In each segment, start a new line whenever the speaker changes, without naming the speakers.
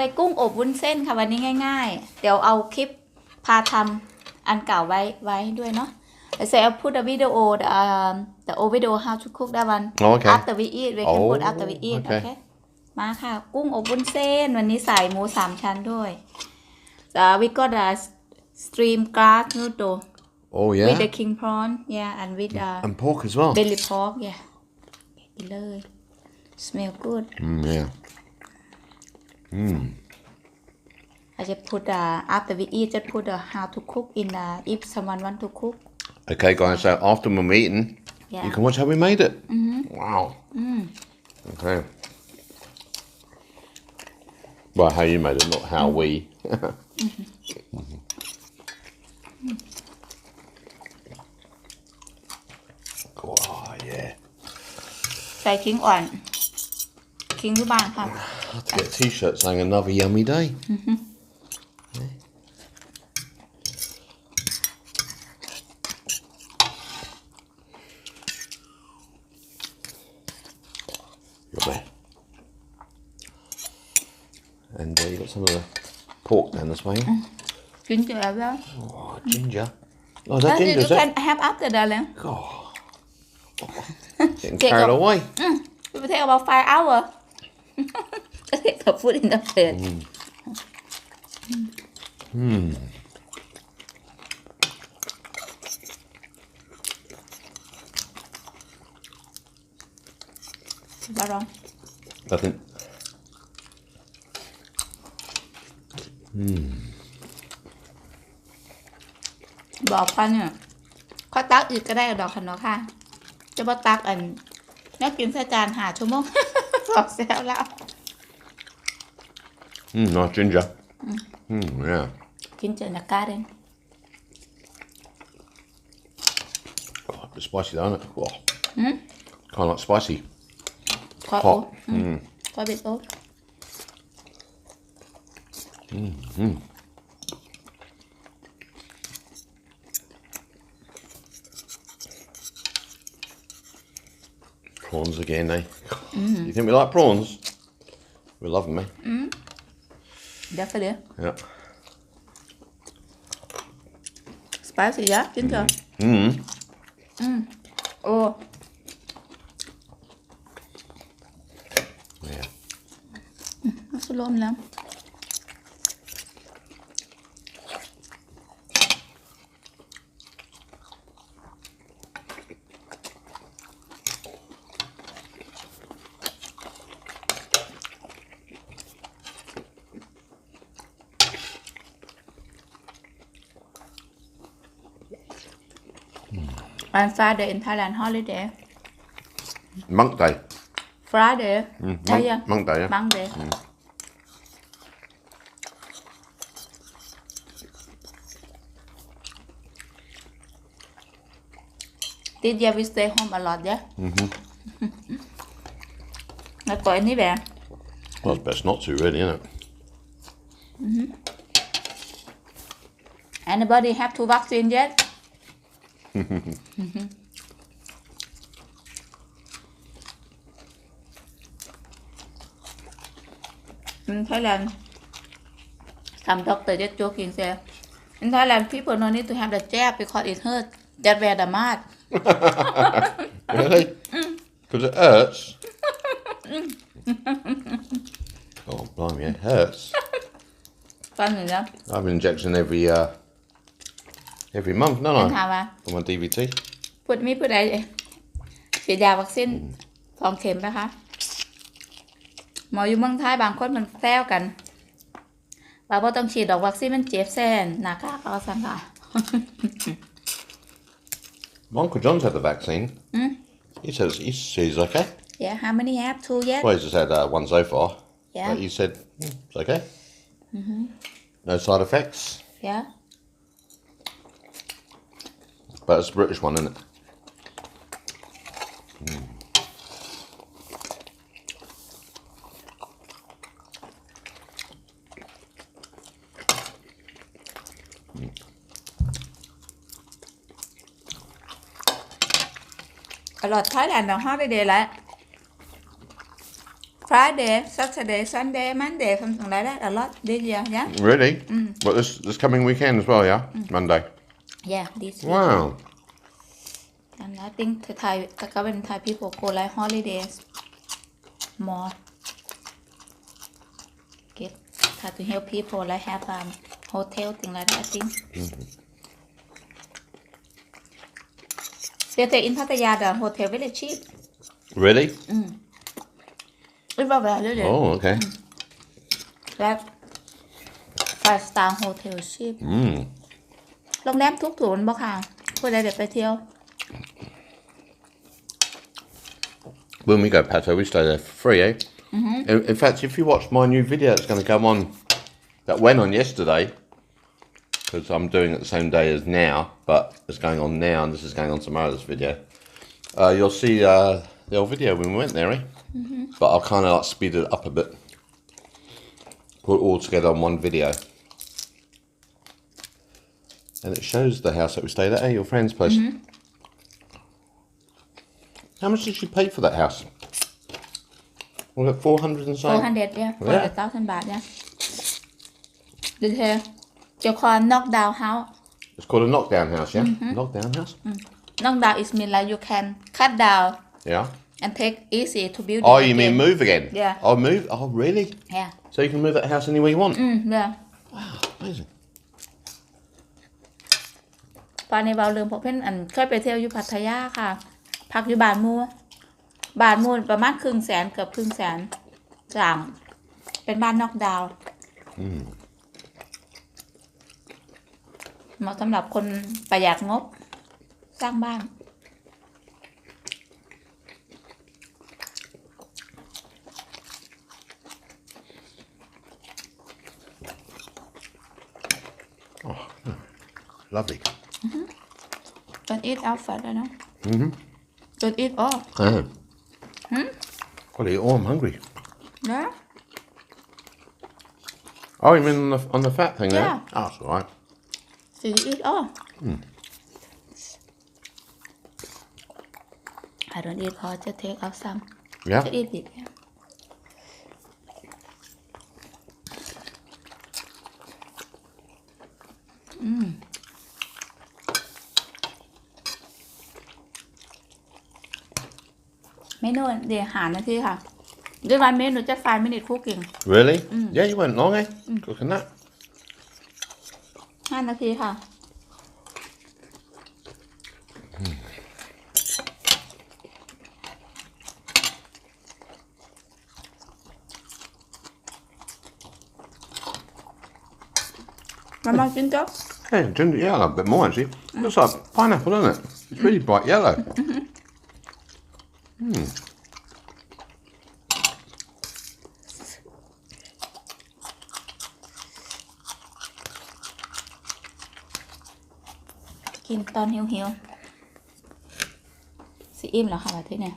have.
มาค่ะได้กุ้งอบวุ้นเส้นค่ะวันนี้ง่าย ๆ เดี๋ยวเอาคลิปพาทำอันเก่าไว้ไว้ให้ด้วยเนาะ I say I'll put a video the um, the old video how to cook that one
Oh, okay.
after we eat we can put
Oh,
after we eat
okay.
okay มาค่ะ กุ้งอบวุ้นเส้น วันนี้ใส่หมูสามชั้นด้วย so we got a stream grass noodle
Oh,
with
yeah.
the king prawn yeah and with uh,
And pork as well.
belly pork yeah กินเลย smell good
Mm, yeah.
I just put uh, after we eat just put uh, how to cook in uh, if someone want to cook
Okay, guys, so after we're eating,
yeah
you can watch how we made it. Mm-hmm. Wow. Okay. Well, how you made it, not how we. oh, yeah.
ใส่ขิงอ่อนขิงที่บ้านค่ะ
I'll get a t shirt saying another yummy day. Mm -hmm. yeah. Lovely. And uh, you got some of the pork down this way.
Ginger as well.
Oh, ginger. Oh, that
uh,
ginger, You
can
it?
have after that then. God.
Oh, getting carried away. Mm.
It will take about five hours. the food in the plate Ba rồi.
Nothing.
บอกพันเนี่ยเขาตักอีกก็ได้ดอกคันเนาะค่ะ จะมาตักอันนักกินใส่จานหาชั่วโมง บอกแซวแล้ว
Mm, not ginger. Mm.
Mm, yeah. Ginger and a curry.
Oh, it's spicy, though, isn't it? Oh. Mm? Kind of like spicy.
Quite
Hot.
Old. Hmm. Mm. Quite a bit old. Mm -hmm.
Prawns again, eh? Mm. You think we like prawns? We love them, eh? Mm.
Derfor det.
Ja.
Spicy, ja. Fint, ja. Mm. Mm. Og On Friday in Thailand holiday
Monk day.
Friday
Mm,
à,
monk,
yeah.
monk day, yeah.
Monday This year we stay home a lot, yeah? Mm-hmm. Có ní bè
Well, it's best not to, really, isn't it? Mhm.
Anybody have two vaccine yet? In Thailand, some doctor just joking say, in Thailand people no need to have the jab because it hurt. That where the mad.
Really? Because it hurts. oh, blimey, it hurts.
Funny enough.
I have an injection every uh, every month, don't
เป็น
I?
ถามว่า
For my DVT.
พูดมีพูดอะไรฉีดยาวัคซีนสองเข็มนะคะ หมออยู่เมืองไทยบางคนมันแซวกันว่าบ่ต้องฉีดดอกวัคซีนมันเจ็บแสนหนักค่ะเขาสั่งค่ะ
My Uncle John's had the vaccine. He says he's, he's okay.
yeah how many have two yet
Well, he's just had uh, one so far.
Yeah.
But he said "Mm, it's okay. No side effects.
yeah
But it's a British one, isn't it?
A lot Thailand on holiday like Friday, Saturday, Sunday, Monday, something like that. A lot this year, yeah.
Really? Mm. But this this coming weekend as well, yeah. Mm. Monday.
Yeah, this week.
Wow.
And I think the Thai, the government Thai people go like holidays more. Get try to help people like have um hotel thing like that. I think. They say in Pattaya the hotel very cheap.
Really? Mm.
It's not bad.
Oh, okay. Mm.
Like five star hotel cheap.
Mm.
โรงแรมทุกถูนบ่ค่ะผู้ใดเด็กไปเที่ยว
When we go Pato, we stay there for free, eh? In, in fact, if you watch my new video that's going to come on, that went on yesterday, because I'm doing it the same day as now, but it's going on now, and this is going on tomorrow, this video, uh, you'll see uh, the old video when we went there, eh? But I'll kind of like speed it up a bit. Put it all together on one video. and it shows the house that we stayed at, at your friend's place. Mm-hmm. How much did she pay for that house? Was it 400 and something?
400, yeah. 400,000 yeah. baht, yeah. Did her, they call a knockdown house.
It's called a knockdown house, yeah? Mm-hmm. Knockdown house?
Mm. Knockdown is mean like you can cut down.
Yeah.
And take easy to build
Oh, you
again.
mean move again?
Yeah.
Oh, move? Oh, really?
Yeah.
So you can move that house anywhere you want?
Mm, yeah.
Wow, amazing.
ตอนนี้เบาลืมเพราะเพื่อนอันเคยไปเที่ยวอยู่พัทยาค่ะ พักอยู่บานมูบานมูประมาณครึ่งแสนเกือบครึ่งแสนจางเป็นบ้านนอกดาวน์เหมาะสำหรับคนประหยัดงบ สร้างบ้าน
Lovely. Mm-hmm.
Don't eat outside, I know. Mm-hmm. Don't eat all.
Uh, hmm? Gotta eat all. I'm hungry.
Yeah.
Oh, you mean on the, on the fat thing there?
Yeah.
Oh, that's all right.
So you eat all. Mm. I don't eat all, just take out some.
Yeah.
Just eat it. Yeah. Hmm. menu để hàn là kia hả This one menu just five minute cooking
Really? Yeah, you went น้องไง Mm.
Cooking ห้านาทีค่ะ How much ginger?
Hey, ginger, Yellow a bit more actually. Looks like pineapple, doesn't it? It's really bright yellow.
กินตอนหิวหิวๆสิอิ่มแล้วค่ะแบบที่เนี่ย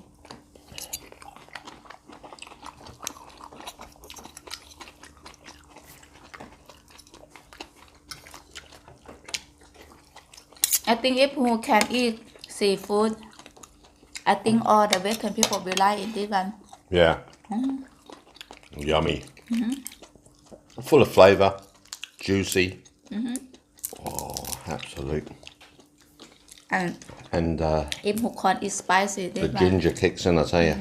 I think if who can eat seafood I think all the Western people will like it this one
Yeah. Mm-hmm. Yummy. Mm-hmm. Full of flavour, juicy. Mm-hmm. Oh, absolute.
and
And uh,
who can't spicy
the
one
ginger kicks in, I tell you.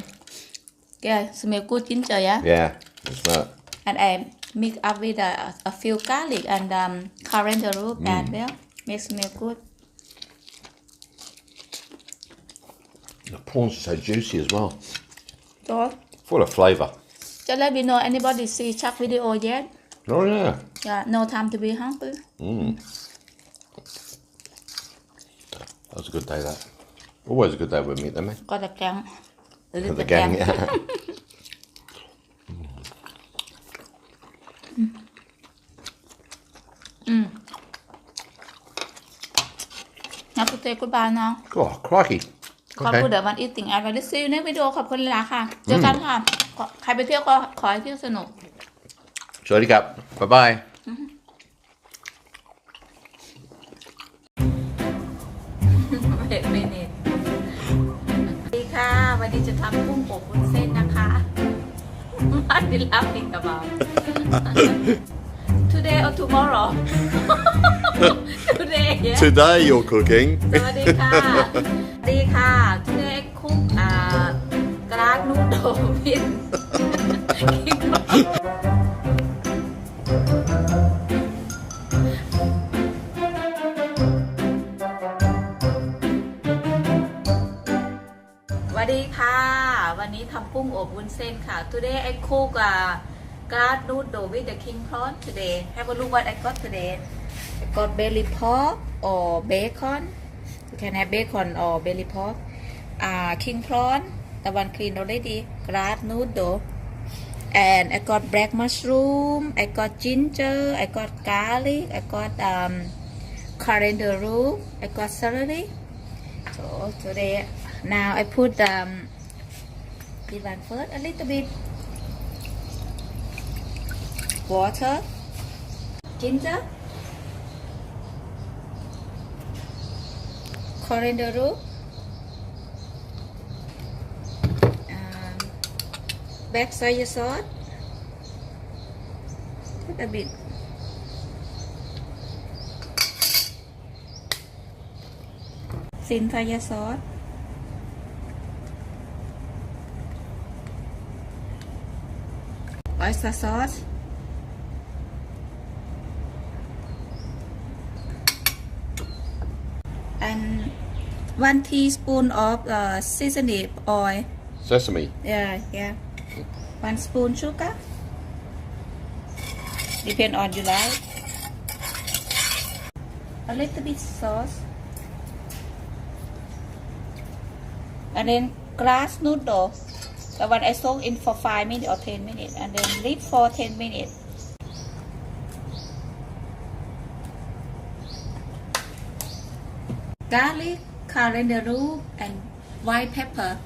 yeah smell good ginger yeah
Yeah, it's that.
and I mix up with a, a few garlic and um, coriander root and mm. well makes smell good
The prawns are so juicy as well.
Sure.
Full of flavour.
Just let me know anybody see Chuck video yet.
Oh yeah.
Yeah, no time to be hungry. Mmm.
That was a good day that. Always a good day with meet them. Eh.
Got a gang.
The,
the
gang, yeah.
mm. Mm. Now to say goodbye now.
Oh, crikey.
ขอบคุณ
Okay.
เดี๋ยววันอีติงแอดไว้ซีในวิดีโอขอบคุณเลยละค่ะ เจอกันค่ะขอใครไปเที่ยวก็ขอให้เที่ยวสนุก
Sorry, Cap. Bye bye.
เด็กเมเนตสวัสดีค่ะ วันนี้จะทำกุ้งอบวุ้นเส้นนะคะ we laughing about today or tomorrow today
you're cooking.
สวัสดีค่ะ ดีค่ะ today I cook อ่ากราดนูโดวิน สวัสดีค่ะ วันนี้ทำกุ้งอบวุ้นเส้นค่ะ today I cook อ่ากราดนูโด with the king prawn today have a look what I got today got belly pork or bacon. You can have bacon or belly pork. Uh, king prawn the one clean already. Grass noodle. And I got black mushroom I got ginger I got garlic I got um, coriander root I got celery. So today now I put um, this one first a little bit. Water. Ginger coriander root um, back soy sauce put a bit. Thin soy sauce oyster sauce. One teaspoon of uh, seasoning oil.
Sesame.
yeah yeah. One spoon sugar. Depend on you like. A little bit sauce. And then glass noodle. The one I soak in for 5 minutes or 10 minutes and then leave for 10 minutes garlic coriander and white pepper